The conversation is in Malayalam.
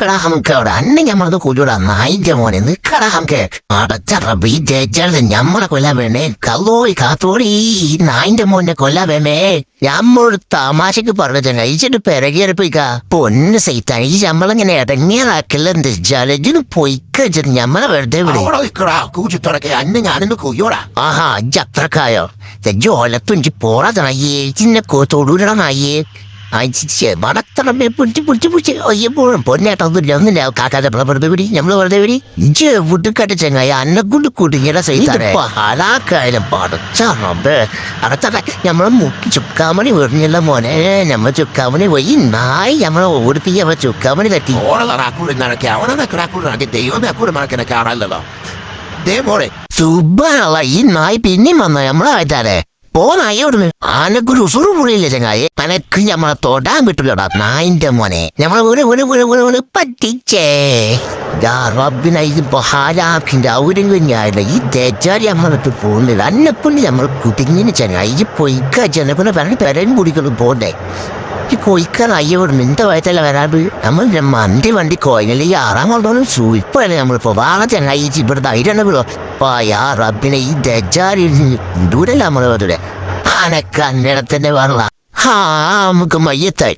നിക്കടാ നമുക്ക് അവിടെ. അന്നെ ഞമ്മളത് കൊല്ലൂടാ നായിന്റെ മോനെ നിക്കടാ നമുക്ക്. അടച്ച റബ്ബി ജയിച്ചത് ഞമ്മളെ കൊല്ലാൻ വേണേ. കല്ലോയി കാത്തോടി. ഈ നായിന്റെ മോനെ കൊല്ലാൻ വേമേ ഞമ്മളൊരു തമാശക്ക് പറഞ്ഞ കഴിച്ചിട്ട് പിറകിയറിപ്പിക്ക പൊന്ന് സൈത്താൻ ഈ ഞമ്മളിങ്ങനെ ഇടങ്ങിയതാക്കില്ല എന്ത് ജലജിന് പൊയ്ക്കച്ചിട്ട് ഞമ്മളെ വെറുതെ വിളി അവിടെ നിൽക്കടാ കൂച്ചിത്തുറക്കെ അന്നെ ഞാനിന്ന് കൊയ്യോടാ ആഹാ ഇജ്ജ് അത്രക്കായോ? ജോലത്തുഞ്ചി പോറാതണയ്യേ ചിന്ന തൊടൂരണയ്യേ പിടിച്ച് പിടിച്ച് പിടിച്ച് പൊന്നേട്ടൊന്നുമില്ല ഒന്നില്ല കാക്കാതെ വെറുതെ വെറുതെ ചെങ്ങായി കുടുങ്ങിയുടെ മുക്കി ചുക്കാമണി വീടിഞ്ഞല്ല മോനെ നമ്മ ചുക്കാമണി പോയി. നായി നമ്മളെ ഓടുത്തി അവ ചുക്കാമണി തട്ടി. ദൈവമേ അക്കൂടെ കാണാനല്ലോ ദേ മോളെ. സുബാനുള്ള ഈ നായി പിന്നെയും വന്ന നമ്മളെ ആയിട്ടാലേ പോ ഇവിടുന്ന് ആനക്കൊരു ഉസുറു പുളിയില്ല ചങ്ങായി അനക്ക് ഞമ്മളെ തൊടാൻ പറ്റില്ലടാ നായിന്റെ മോനെ ഞമ്മളെ വീട് വീട് വീട് പറ്റിച്ചേ. റബ്ബിനെ ഈ തേച്ചാരി നമ്മളെ വിട്ട് പോകുന്നില്ല അന്നെപ്പുള്ളി നമ്മൾ കുടുങ്ങിന് ചങ്ങായി ഈ പൊയ്ക്ക ചെന്നപ്പിന്നെ പറഞ്ഞ് പെരയും കുടിക്കണം പോണ്ടേ. ഈ പൊയ്ക്കാൻ അയ്യോട് നിന്റെ വയറ്റല്ല വരാത് നമ്മൾ മണ്ടി വണ്ടി കോയിനിൽ ഈ ആറാം കൊണ്ടോനും സൂപ്പറല്ലേ നമ്മളിപ്പോ വാള ചങ്ങായി ഇവിടെ ധൈര്യം വിളോ പായാ റബ്ബിനെ ഈ ദജാരി ദൂരല്ല നമ്മളെ ദൂരെ. അനക്ക് അന്നിടത്തിന്റെ പറഞ്ഞ ഹാ നമുക്ക് മയ്യത്തായി.